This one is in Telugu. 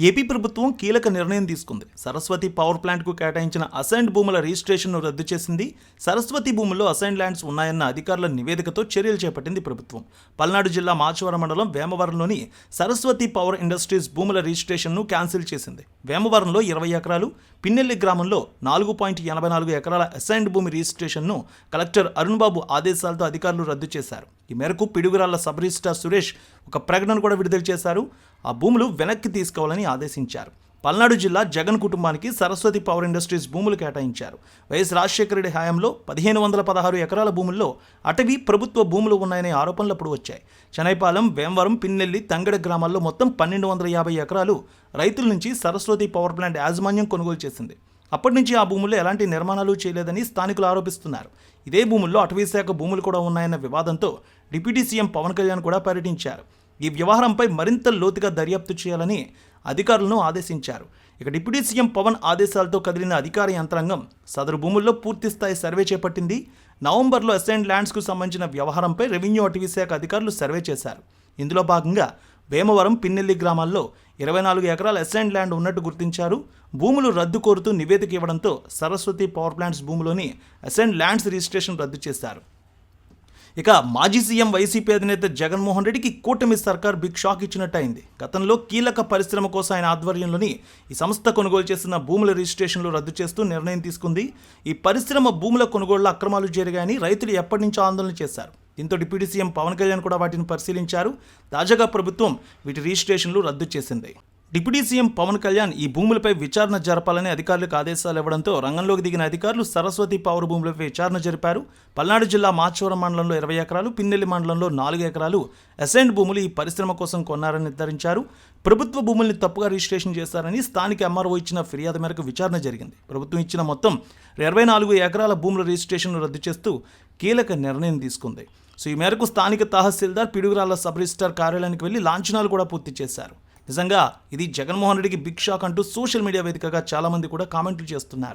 ఏపీ ప్రభుత్వం కీలక నిర్ణయం తీసుకుంది. సరస్వతి పవర్ ప్లాంట్కు కేటాయించిన అసైన్డ్ భూముల రిజిస్ట్రేషన్ను రద్దు చేసింది. సరస్వతి భూముల్లో అసైన్డ్ ల్యాండ్స్ ఉన్నాయన్న అధికారుల నివేదికతో చర్యలు చేపట్టింది ప్రభుత్వం. పల్నాడు జిల్లా మాచవరం మండలం వేమవరంలోని సరస్వతి పవర్ ఇండస్ట్రీస్ భూముల రిజిస్ట్రేషన్ను క్యాన్సిల్ చేసింది. వేమవరంలో ఇరవై ఎకరాలు పిన్నెల్లి గ్రామంలో నాలుగు పాయింట్ ఎనభై నాలుగు ఎకరాల అసైన్డ్ భూమి రిజిస్ట్రేషన్ను కలెక్టర్ అరుణ్ బాబు ఆదేశాలతో అధికారులు రద్దు చేశారు. ఈ మేరకు పిడుగురాళ్ళ సబ్ రిజిస్ట్రార్ సురేష్ ఒక ప్రకటన కూడా విడుదల చేశారు. ఆ భూములు వెనక్కి తీసుకోవాలని ఆదేశించారు. పల్నాడు జిల్లా జగన్ కుటుంబానికి సరస్వతి పవర్ ఇండస్ట్రీస్ భూములు కేటాయించారు. వైఎస్ రాజశేఖర రెడ్డి హయాంలో పదిహేను వందల పదహారు ఎకరాల భూముల్లో అటవీ ప్రభుత్వ భూములు ఉన్నాయనే ఆరోపణలు అప్పుడు వచ్చాయి. చెనైపాలెం వేమవరం పిన్నెల్లి తంగడ గ్రామాల్లో మొత్తం పన్నెండు వందల యాభై ఎకరాలు రైతుల నుంచి సరస్వతి పవర్ ప్లాంట్ యాజమాన్యం కొనుగోలు చేసింది. అప్పటి నుంచి ఆ భూముల్లో ఎలాంటి నిర్మాణాలు చేయలేదని స్థానికులు ఆరోపిస్తున్నారు. ఇదే భూముల్లో అటవీ శాఖ భూములు కూడా ఉన్నాయన్న వివాదంతో డిప్యూటీ సీఎం పవన్ కళ్యాణ్ కూడా పర్యటించారు. ఈ వ్యవహారంపై మరింత లోతుగా దర్యాప్తు చేయాలని అధికారులను ఆదేశించారు. ఇక డిప్యూటీ సీఎం పవన్ ఆదేశాలతో కదిలిన అధికార యంత్రాంగం సదరు భూముల్లో పూర్తిస్థాయి సర్వే చేపట్టింది. నవంబర్లో అసైన్ ల్యాండ్స్కు సంబంధించిన వ్యవహారంపై రెవెన్యూ అటవీ శాఖ అధికారులు సర్వే చేశారు. ఇందులో భాగంగా వేమవరం పిన్నెల్లి గ్రామాల్లో ఇరవై నాలుగు ఎకరాల అసైన్ ల్యాండ్ ఉన్నట్టు గుర్తించారు. భూములు రద్దు కోరుతూ నివేదిక ఇవ్వడంతో సరస్వతి పవర్ ప్లాంట్స్ భూములోని అసైన్ ల్యాండ్స్ రిజిస్ట్రేషన్ రద్దు చేశారు. ఇక మాజీ సీఎం వైసీపీ అధినేత జగన్మోహన్ రెడ్డికి కూటమి సర్కార్ బిగ్ షాక్ ఇచ్చినట్టయింది. గతంలో కీలక పరిశ్రమ కోసం ఆయన ఆధ్వర్యంలోని ఈ సంస్థ కొనుగోలు చేసిన భూముల రిజిస్ట్రేషన్లు రద్దు చేస్తూ నిర్ణయం తీసుకుంది. ఈ పరిశ్రమ భూముల కొనుగోళ్ళ అక్రమాలు జరిగాయని రైతులు ఎప్పటి నుంచో ఆందోళన చేశారు. దీంతో డిప్యూటీ సీఎం పవన్ కళ్యాణ్ కూడా వాటిని పరిశీలించారు. తాజాగా ప్రభుత్వం వీటి రిజిస్ట్రేషన్లు రద్దు చేసింది. డిప్యూటీ సీఎం పవన్ కళ్యాణ్ ఈ భూములపై విచారణ జరపాలని అధికారులకు ఆదేశాలు ఇవ్వడంతో రంగంలోకి దిగిన అధికారులు సరస్వతి పవర్ భూములపై విచారణ జరిపారు. పల్నాడు జిల్లా మాచవరం మండలంలో ఇరవై ఎకరాలు పిన్నెల్లి మండలంలో నాలుగు ఎకరాలు అసైన్డ్ భూములు ఈ పరిశ్రమ కోసం కొన్నారని నిర్ధారించారు. ప్రభుత్వ భూముల్ని తప్పుగా రిజిస్ట్రేషన్ చేశారని స్థానిక ఎంఆర్ఓ ఇచ్చిన ఫిర్యాదు మేరకు విచారణ జరిగింది. ప్రభుత్వం ఇచ్చిన మొత్తం ఇరవై నాలుగు ఎకరాల భూముల రిజిస్ట్రేషన్ రద్దు చేస్తూ కీలక నిర్ణయం తీసుకుంది. సో ఈ మేరకు స్థానిక తహసీల్దార్ పిడుగురాళ్ళ సబ్ రిజిస్టార్ కార్యాలయానికి వెళ్ళి లాంఛనాలు కూడా పూర్తి చేశారు. నిజంగా ఇది జగన్మోహన్ రెడ్డికి బిగ్ షాక్ అంటూ సోషల్ మీడియా వేదికగా చాలామంది కూడా కామెంట్లు చేస్తున్నారు.